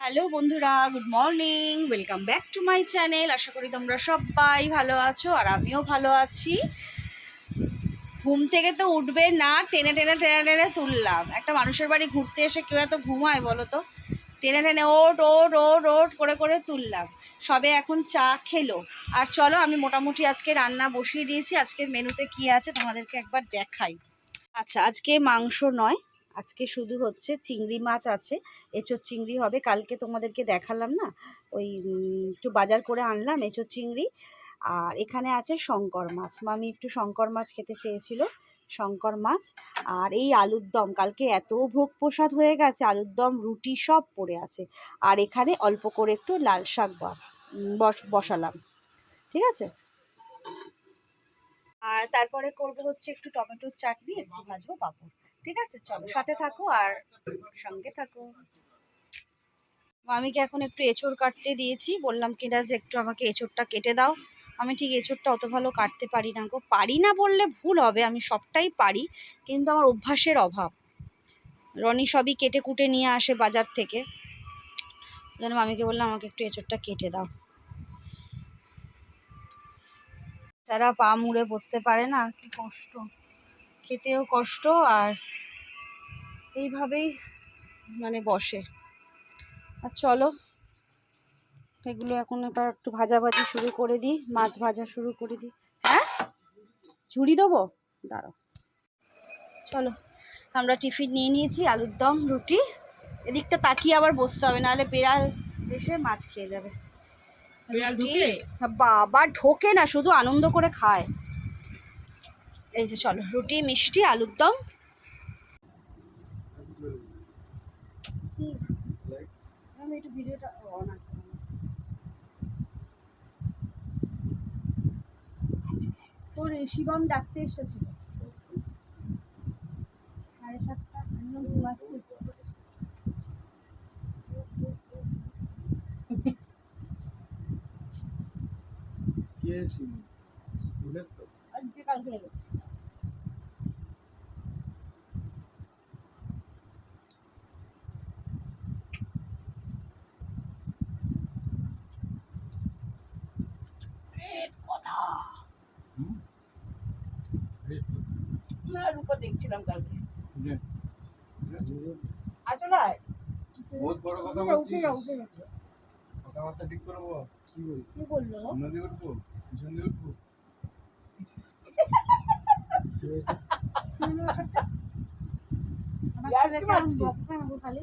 Hello বন্ধুরা, good morning, welcome back to my channel. আশা করি তোমরা সবাই ভালো আছো আর আমিও ভালো আছি। ঘুম থেকে তো উঠবে না, টেনে টেনে টেনে টেনে তুললাম। একটা মানুষের বাড়ি ঘুরতে এসে কেউ এত ঘুমায় বলো তো? টেনে টেনে ওট ওট ওট ওট করে করে তুললাম। সবে এখন চা খেলো। আর চলো, আমি মোটামুটি আজকে রান্না বসিয়ে দিয়েছি। আজকের মেনুতে কি আছে তোমাদেরকে একবার দেখাই। আচ্ছা আজকে মাংস নয় আজকে শুধু হচ্ছে চিংড়ি মাছ আছে, এঁচোর চিংড়ি হবে, কালকে তোমাদেরকে দেখালাম না? ওই একটু বাজার করে আনলাম এঁচোর চিংড়ি, আর এখানে আছে শঙ্কর মাছ। মামি একটু শঙ্কর মাছ খেতে চেয়েছিল, শঙ্কর মাছ, আর এই আলুর দম, কালকে এত ভোগ প্রসাদ হয়ে গেছে, আলুর দম, রুটি সব পড়ে আছে। আর এখানে অল্প করে একটু লাল শাক বসালাম, ঠিক আছে? আর তারপরে করব হচ্ছে একটু টমেটোর চাটনি, একটু ভাজবো পাপড়। ঠিক আছে? চলো, সাথে থাকো আর সঙ্গে থাকো। মামিকে এখন একটু এঁচড় কাটতে দিয়েছি। বললাম, কিনা যে একটু আমাকে এঁচড়টা কেটে দাও। আমি ঠিক এঁচড়টা অত ভালো কাটতে পারি না গো। পারি না বললে ভুল হবে, আমি সবটাই পারি, কিন্তু আমার অভ্যাসের অভাব। রনি সবই কেটে কুটে নিয়ে আসে বাজার থেকে। যেন মামিকে বললাম, আমাকে একটু এঁচড়টা কেটে দাও। যারা পা মুড়ে বসতে পারে না, কি কষ্ট। খেতেও কষ্ট আর এইভাবেই মানে বসে। আর চলো এগুলো এখন এবার একটু ভাজাভাজি শুরু করে দিই মাছ ভাজা শুরু করে দিই। হ্যাঁ? ঝুড়ি দেবো? দাঁড়ো চলো আমরা টিফিন নিয়ে নিয়েছি আলুর দম রুটি। এদিকটা তাকিয়ে আবার বসতে হবে নাহলে বেড়াল এসে মাছ খেয়ে যাবে। বাবা ঢোকে না শুধু আনন্দ করে খায়। এই যে চলো রুটি মিষ্টি আলুর দম। একটু ভিডিওটা অন আছে শিবম ডাকতে এসেছিল। সাড়ে সাতটা না ঘুমাচ্ছি যে কালকে দেখছিলাম কালকে। আচলায় বহুত বড় কথা বলছি কথাবার্তা ঠিক করব কি বলি কি বলল? নদী উঠবো পিছন দিয়ে উঠবো। খালি।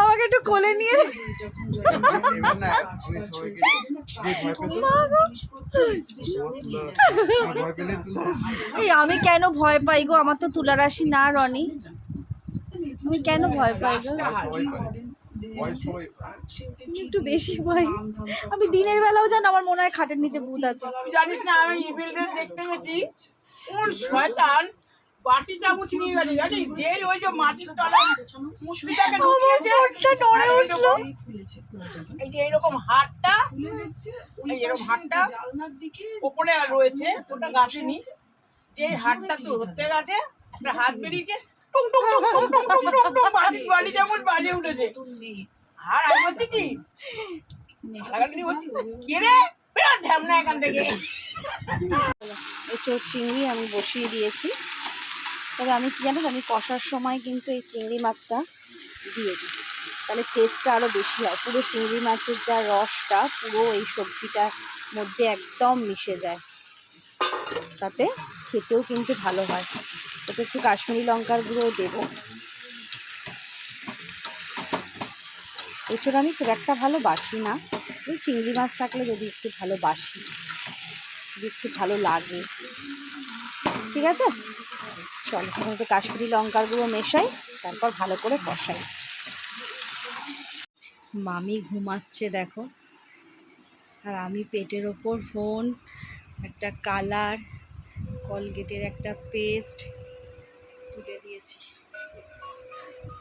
আমাকে একটু কোলে নিয়ে। এই আমি কেন ভয় পাই গো? আমার তো তুলা রাশি না, রনি। আমি কেন ভয় পাই গো? একটু বেশি ভয়। আমি দিনের বেলাও জানো, আমার মনে হয় খাটের নিচে ভূত আছে। জানিস না, আমি ইভেন্ট দেখতে গেছি। কোন শয়তান বাটি চামচ নিয়ে গেছে জানিস? যে ওই যে মাটির তলায়। মুসলিটাকে ঢুকিয়েছে ওঠটা নড়ে উঠল। এই যে হাতটা এই এরকম হাতটা যে ওপরে রয়েছে ওটা গাছেনি যে হাতটা ধরতে গেছে একটা হাত বেরিয়েছে টুং টুং টুং টুং টুং টুং টুং টুং বাটি বাটি চামচ বাজে উঠেছে। আর আমি বলছি কি লাগালি বলছি কে রে? বেরো ধ্যামনা এখান থেকে। এই চিংড়ি আমি বসিয়ে দিয়েছি। তবে আমি কি জানো আমি কষার সময় কিন্তু এই চিংড়ি মাছটা দিয়ে দিই। তাহলে টেস্টটা আরও বেশি হয়। পুরো চিংড়ি মাছের যা রসটা, পুরো এই সবজিটার মধ্যে একদম মিশে যায়। তাতে খেতেও কিন্তু ভালো হয়। ওতে একটু কাশ্মীরি লঙ্কার গুঁড়ো দেবো। এছাড়া আমি খুব একটা ভালো বাসি না। ওই চিংড়ি মাছ থাকলে যদি একটু ভালো বাসি, যদি একটু ভালো লাগে। ঠিক আছে? চলো। এখন কাশ্মীরি লঙ্কার গুঁড়ো মেশাই, তারপর ভালো করে কষাই। মামি ঘুমাচ্ছে, দেখো। আর আমি পেটের ওপর ফোন, একটা কালার, কলগেটের একটা পেস্ট তুলে দিয়েছি।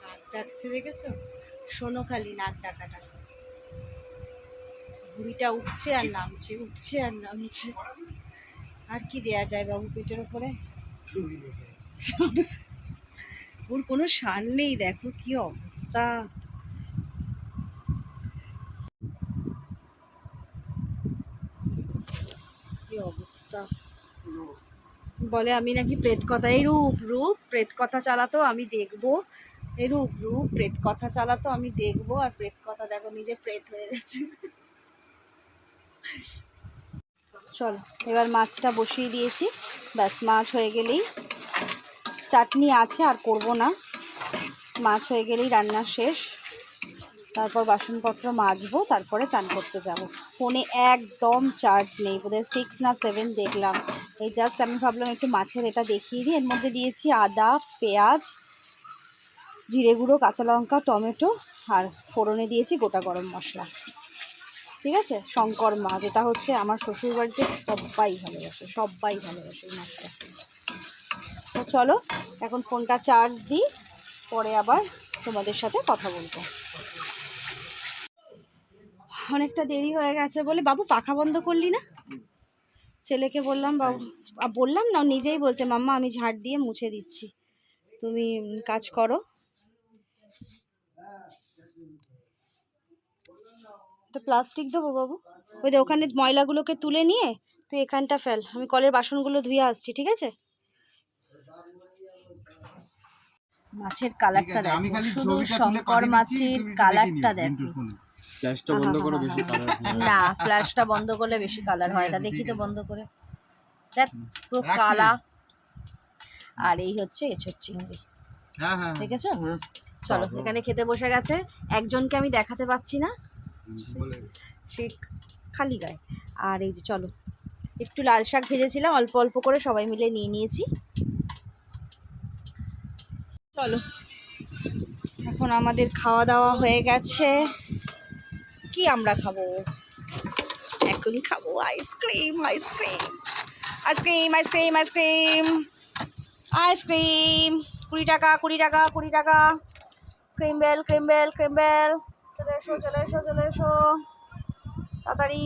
নাক ডাকছে, দেখেছ? শোনো খালি নাক ডাকাটা। বুড়িটা উঠছে আর নামছে, উঠছে আর নামছে। আর কি দেয়া যায় বাবু পেটের ওপরে? ওর কোনো সার নেই, দেখো কি অবস্থা। অবস্থা। বলে, আমি নাকি প্রেত কথা এই রূপ রূপ প্রেত কথা চালাতো, আমি দেখব। এই রূপ রূপ প্রেত কথা চালাতো, আমি দেখব। আর প্রেত কথা দেখো, নিজে প্রেত হয়ে গেছে। চলো, এবার মাছটা বসিয়ে দিয়েছি। ব্যাস, মাছ হয়ে গেলেই চাটনি আছে আর করব না। মাছ হয়ে গেলেই রান্না শেষ। তারপর বাসনপত্র মাজবো, তারপরে চান করতে যাব। ফোনে একদম চার্জ নেই, বোধহয় সিক্স না সেভেন দেখলাম। এই জাস্ট আমি ভাবলাম একটু মাছের এটা দেখিয়ে দিই। এর মধ্যে দিয়েছি আদা, পেঁয়াজ, জিরে গুঁড়ো, কাঁচা লঙ্কা, টমেটো আর ফোড়নে দিয়েছি গোটা গরম মশলা। ঠিক আছে? শঙ্কর মাছ এটা হচ্ছে আমার শ্বশুরবাড়িতে সবাই ভালোবাসে সবাই ভালোবাসে মাছটা। চলো, এখন ফোনটা চার্জ দিই, পরে আবার তোমাদের সাথে কথা বলব। অনেকটা দেরি হয়ে গেছে বলে, বাবু পাখা বন্ধ করলি না? ছেলেকে বললাম, বাবু বললাম না নিজেই বলছে, মাম্মা, আমি ঝাড় দিয়ে মুছে দিচ্ছি। তুমি কাজ করো। একটা প্লাস্টিক দেবো, বাবু? ওই ওখানে ময়লাগুলোকে তুলে নিয়ে, তুই এখানটা ফেল। আমি কলের বাসনগুলো ধুয়ে আসছি, ঠিক আছে? মাছের কালারটা দেখো খালি শুধু ছবিটা তুলে শঙ্কর মাছের কালারটা দেখো। গ্যাসটা বন্ধ করো বেশি কালার না ফ্ল্যাশটা বন্ধ করলে বেশি কালার হয় না দেখি তো বন্ধ করে। দেখ পুরো কালা। আর এই হচ্ছে এঁচোর চিংড়ি। হ্যাঁ হ্যাঁ ঠিক আছে? চলো এখানে খেতে বসে গেছে। একজনকে আমি দেখাতে পাচ্ছি না। সে খালি গায়ে। আর এই যে চলো একটু লাল শাক ভেজেছিলাম অল্প অল্প করে সবাই মিলে নিয়ে নিয়েছি। চলো। এখন আমাদের খাওয়া দাওয়া হয়ে গেছে। কি আমরা খাব? এখন খাব ice cream ice cream ice cream ice cream ice cream ice cream কুড়ি টাকা কুড়ি টাকা কুড়ি টাকা। Cream Bell Cream Bell Cream Bell চলে এসো চলে এসো চলে এসো। তাড়াতাড়ি।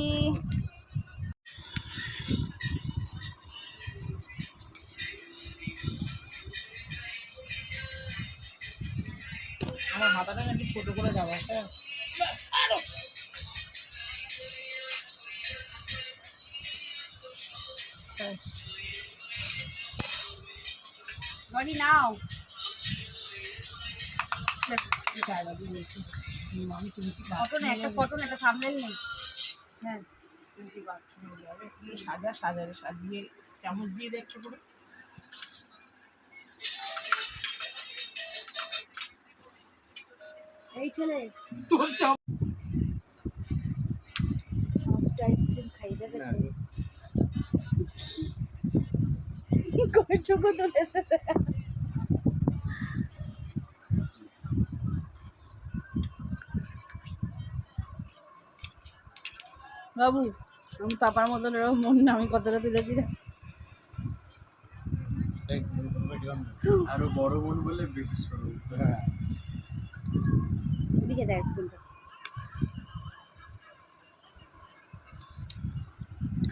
আমার মাথাটা নাকি ছোট করে যাওয়া হ্যাঁ বডি নাও আমি তুমি কি ফটো না একটা ফটো না একটা থামনেল নেই। হ্যাঁ সাজা সাজাবে সাজিয়ে চামচ দিয়ে দেখতে করে এই ছেলে। তোর একটা আইসক্রিম খাই দেবে কয়টুকু তুলেছে? বাবু আমি পাপার মতন এরকম মন না আমি কতটা তুলে দিলাম আরও বড় মন বলে বেশি ছোট। হ্যাঁ। এদিকে দেয় আইসক্রিমটা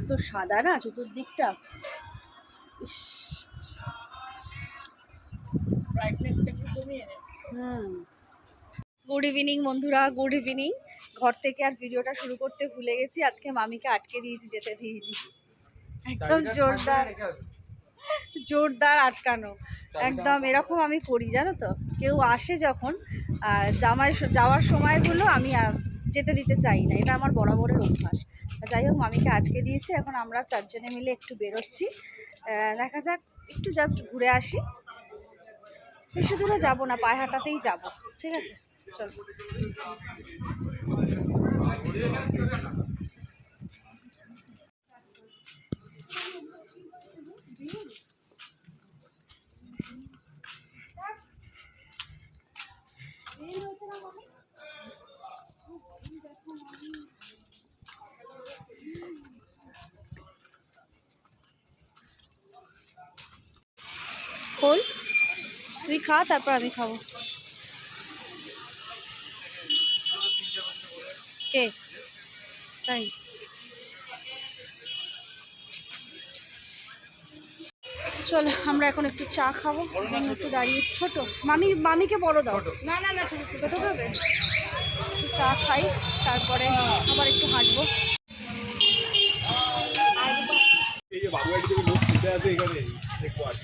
তো সাদা না চতুর্দিকটা? ইস। হুম। গুড ইভিনিং বন্ধুরা গুড ইভিনিং ঘর থেকে আর ভিডিওটা শুরু করতে ভুলে গেছি আজকে মামিকে আটকে দিয়েছি যেতে দিইনি। একদম জোরদার। জোরদার আটকানো। একদম এরকম আমি করি জানো তো? কেউ আসে যখন আর জামাই যাওয়ার সময়গুলো আমি যেতে দিতে চাই না। এটা আমার বরাবরের অভ্যাস। যাই হোক, মামিকে আটকে দিয়েছে। এখন আমরা চারজনে মিলে একটু বেরোচ্ছি। দেখা যাক, একটু জাস্ট ঘুরে আসি। বেশি দূরে যাব না, পায়ে হাঁটাতেই যাব। ঠিক আছে? চল। খোল। তুই খা তারপর আমি খাব। কে? তাই। চল আমরা এখন একটু চা খাব। একটু দাঁড়িয়েছি ছোট। মামি মামিকে বড় দাও। না না না ছোট ছোট হবে। একটু চা খাই তারপরে আবার একটু হাঁটবো। এই যে বাবু একদিকে লোক ছুটে আছে এখানে দেখব আছে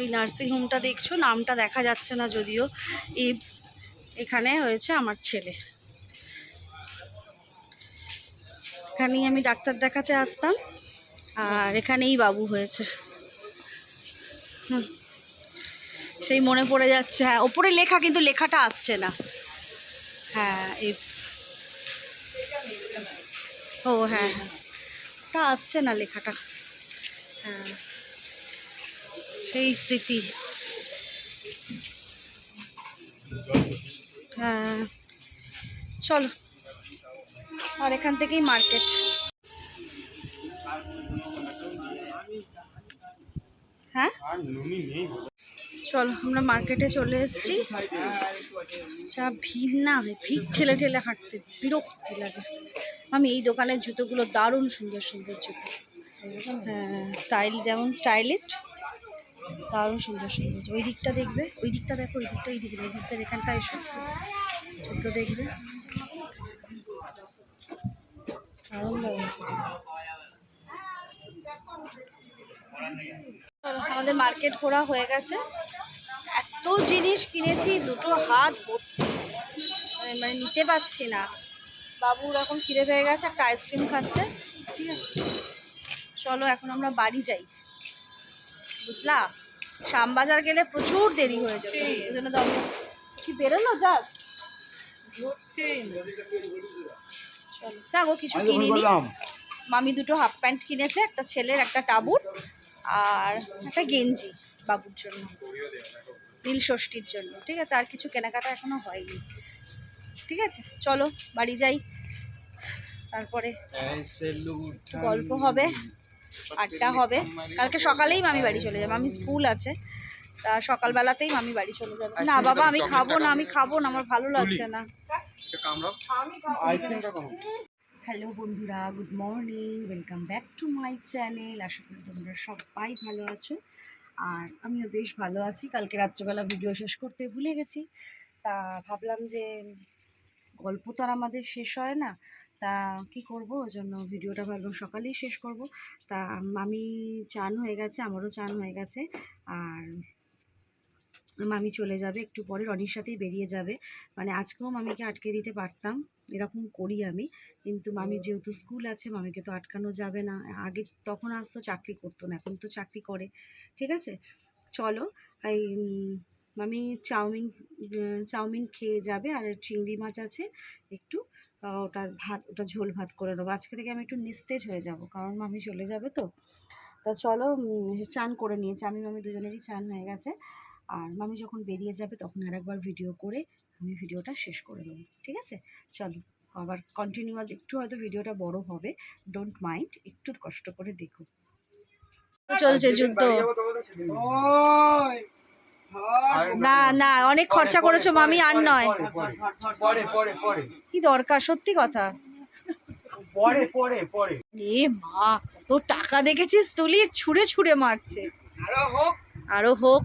এই নার্সিং হোমটা দেখছ? নামটা দেখা যাচ্ছে না যদিও। ইবস, এখানে হয়েছে আমার ছেলে। এখানেই আমি ডাক্তার দেখাতে আসতাম। আর এখানেই বাবু হয়েছে। সেই মনে পড়ে যাচ্ছে। হ্যাঁ ওপরে লেখা, কিন্তু লেখাটা আসছে না। হ্যাঁ ইপস ও হ্যাঁ হ্যাঁ। ওটা আসছে না লেখাটা। হ্যাঁ। সেই স্মৃতি। হ্যাঁ চলো। আর এখান থেকেই মার্কেট। হ্যাঁ? চলো, আমরা মার্কেটে চলে এসেছি। যা ভিড় না হয় ভিড় ঠেলে ঠেলে হাঁটতে বিরক্তি লাগে। আমি এই দোকানের জুতোগুলো দারুণ সুন্দর সুন্দর জুতো। হ্যাঁ স্টাইল যেমন স্টাইলিস্ট দারুণ সুন্দর সুন্দর। ওই দিকটা দেখবে, ওই দিকটা দেখো, ওই দিকটা ওই দিকটা এই দিকটার এখানটা এসো। জুতো দেখবে। আমাদের মার্কেট ঘোরা হয়ে গেছে। এত জিনিস কিনেছি, দুটো হাত ভর্তি। মানে মানে নিতে পারছি না। বাবুর এখন খিদে পেয়ে গেছে, একটা আইসক্রিম খাচ্ছে। ঠিক আছে। চলো, এখন আমরা বাড়ি যাই। বুঝলা? শ্যামবাজার গেলে প্রচুর দেরি হয়ে ওই জন্য দাম কি বেরোলো? জাস্ট। না গো কিছু কিনিনি। মামি দুটো হাফ প্যান্ট কিনেছে একটা ছেলের একটা টাবুর আর একটা গেঞ্জি বাবুর জন্য। নীল ষষ্ঠীর জন্য। ঠিক আছে আর কিছু কেনাকাটা এখনও হয়নি। ঠিক আছে চলো বাড়ি যাই। তারপরে গল্প হবে। আড্ডা হবে। কালকে সকালেই মামি বাড়ি চলে যাবে। মামি স্কুল আছে। তা সকালবেলাতেই মামি বাড়ি চলে যাবে। না বাবা আমি খাব না আমি খাব না আমার ভালো লাগছে না। হ্যালো বন্ধুরা good morning. Welcome back to my channel. আশা করি তোমরা সবাই ভালো আছো। আর আমিও বেশ ভালো আছি। কালকে রাত্রেবেলা ভিডিও শেষ করতে ভুলে গেছি। তা ভাবলাম যে গল্প তো আর আমাদের শেষ হয় না। তা কি করব? ওই জন্য ভিডিওটা ভাবলাম সকালেই শেষ করব। তা মামি চান হয়ে গেছে আমারও চান হয়ে গেছে। আর মামি চলে যাবে একটু পরে রনির সাথেই বেরিয়ে যাবে। মানে আজকেও মামিকে আটকে দিতে পারতাম এরকম করি আমি। কিন্তু মামি যেহেতু স্কুল আছে মামিকে তো আটকানো যাবে না। আগে তখন আসতো চাকরি করতো না এখন তো চাকরি করে। ঠিক আছে? চলো এই মামি চাউমিন চাউমিন খেয়ে যাবে। আর চিংড়ি মাছ আছে একটু ওটা ভাত ওটা ঝোল ভাত করে নেব। আজকে থেকে আমি একটু নিস্তেজ হয়ে যাব কারণ মামি চলে যাবে তো। তা চলো চান করে নিয়েছি আমি মামি দুজনেরই চান হয়ে গেছে। আর মামি যখন বেরিয়ে যাবে তখন আর একবার ভিডিও করে আমি ভিডিওটা শেষ করে দেবো ঠিক আছে? চলো আবার কন্টিনিউয়াস একটু হয়তো ভিডিওটা বড় হবে। ডোন্ট মাইন্ড একটু কষ্ট করে দেখো। চলছে যুদ্ধ। না না অনেক খরচা করেছ মামি আর নয়। পরে পরে পরে কি দরকার সত্যি কথা? পরে পরে পরে। এ মা কত টাকা দেখেছিস তুলি ছুঁড়ে ছুঁড়ে মারছে। আরও হোক। আরও হোক।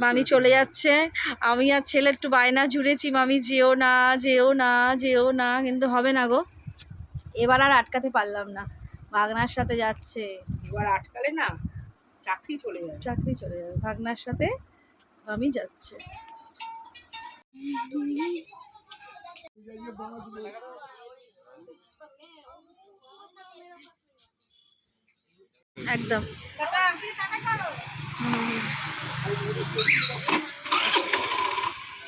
মামি চলে যাচ্ছে। আমি আর ছেলে একটু বায়না জুড়েছি মামি যেও না যেও না যেও না কিন্তু হবে না গো। এবার আর আটকাতে পারলাম না। ভাগনার সাথে যাচ্ছে। এবার আটকালে না চাকরি চলে যাবে। চাকরি চলে যাবে। ভাগনার সাথে আমি যাচ্ছে। একদম।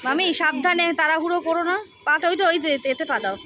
মামি, সাবধানে, তাড়াহুড়ো করো না। পাটা ওই তো, ওই এতে পা দাও।